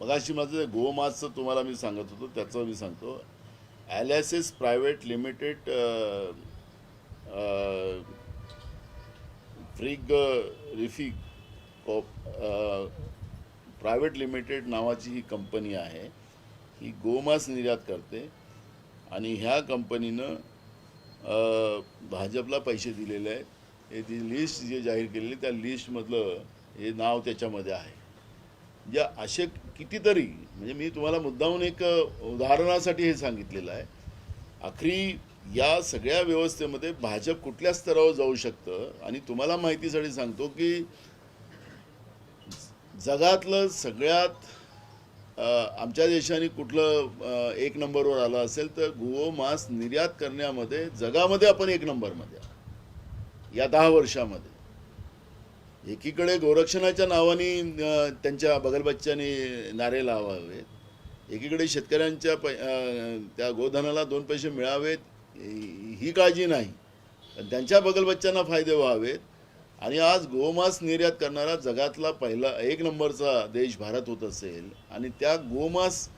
मगाशी माझं गोमासचं तुम्हाला मी सांगत होतो त्याचं मी सांगतो. ॲलॅसिस प्रायव्हेट लिमिटेड फ्रिग रिफी कॉप प्रायव्हेट लिमिटेड नावाची ही कंपनी आहे. ही गोमास निर्यात करते आणि ह्या कंपनीनं भाजपला पैसे दिलेले आहेत. हे ती लिस्ट जी जाहीर केलेली त्या लिस्टमधलं हे नाव त्याच्यामध्ये आहे. म्हणजे असे कितीतरी म्हणजे मी तुम्हाला मुद्दाहून एक उदाहरणासाठी हे सांगितलेलं आहे. आखरी या सगळ्या व्यवस्थेमध्ये भाजप कुठल्या स्तरावर जाऊ शकतं? आणि तुम्हाला माहितीसाठी सांगतो की जगातलं सगळ्यात आमच्या देशाने कुठलं एक नंबरवर आलं असेल तर गो मांस निर्यात करण्यामध्ये जगामध्ये आपण एक नंबरमध्ये या दहा वर्षामध्ये. एकीकडे गोरक्षणाच्या नावाने त्यांच्या बगलबच्च्याने नारे लावावेत. एकीकडे शेतकऱ्यांच्या पै त्या गोधनाला दोन पैसे मिळावेत. ही काळजी नाही. पण त्यांच्या बगलबच्च्यांना फायदे व्हावेत. आणि आज गोमांस निर्यात करणारा जगातला पहिला एक नंबरचा देश भारत होत असेल आणि त्या गोमांस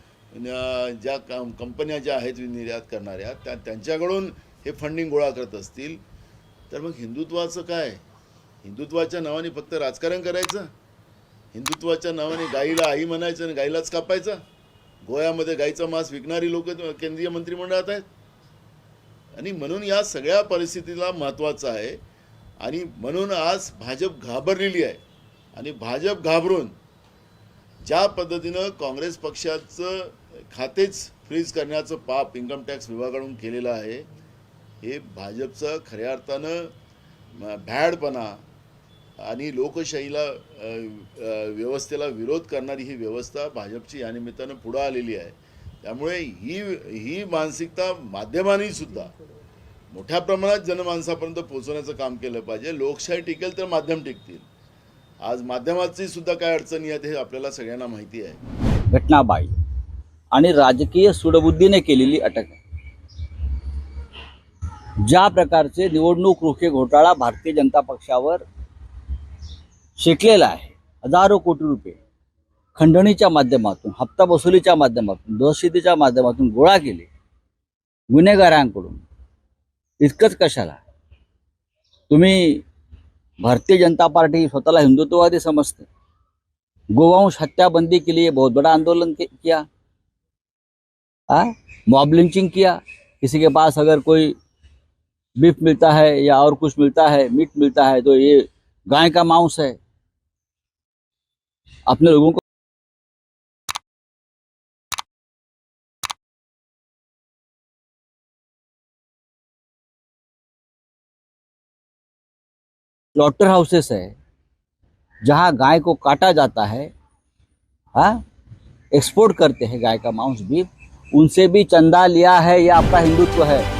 ज्या कं- कंपन्या ज्या आहेत निर्यात करणाऱ्या त्या त्यांच्याकडून हे फंडिंग गोळा करत असतील. तर मग हिंदुत्वाचं काय? हिंदुत्वाच्या नावाने फक्त राजकारण करायचं हिंदुत्वाच्या नावाने गाईला आई म्हणायचं आणि गाईलाच कापायचं. गोव्यामध्ये गाईचा मांस विकणारी लोक केंद्रीय मंत्रिमंडळात आहेत. आणि म्हणून या सगळ्या परिस्थितीला महत्त्वाचं आहे. आणि म्हणून आज भाजप घाबरलेली आहे. आणि भाजप घाबरून ज्या पद्धतीनं काँग्रेस पक्षाचं खातेच फ्रीज करण्याचं पाप इन्कम टॅक्स विभागाकडून केलेलं आहे हे भाजपचं खऱ्या अर्थानं भॅडपणा भ्याडपणा आणि लोकशाहीला व्यवस्थेला विरोध करणारी ही व्यवस्था भाजपची या निमित्तानं पुढं आलेली आहे. त्यामुळे ही ही मानसिकता माध्यमांनी सुद्धा मोठ्या प्रमाणात जनमानसापर्यंत पोहोचवण्याचं काम केलं पाहिजे. लोकशाही टिकेल तर माध्यम टिकतील. आज माध्यमाची सुद्धा काय अडचणी आहेत हे आपल्याला सगळ्यांना माहिती आहे. घटनाबाई आणि राजकीय सुडबुद्धीने केलेली अटक ज्या प्रकारचे निवडणूक रोखे घोटाळा भारतीय जनता पक्षावर शेकलेला आहे. हजारो कोटी रुपये. खंडणीच्या माध्यमातून हप्ता वसुलीच्या माध्यमातून दहशतीच्या माध्यमातून गोळा केले. गुन्हेगारांकडून. इतकंच कशाला? तुम्ही भारतीय जनता पार्टी स्वतःला हिंदुत्ववादी समजते. गोवंश हत्याबंदी के लिए बहुत बड़ा आंदोलन किया. Mob leaching KIA. किसी के पास अगर कोई बीफ मिलता है या और कुछ मिलता है मीट मिलता है तो ये गाय का मांस है। अपने लोगों को स्लॉटर हाउसेस है, जहाँ गाय को काटा जाता है हाँ एक्सपोर्ट करते हैं गाय का मांस भी। उनसे भी चंदा लिया है, या आपका हिंदुत्व है।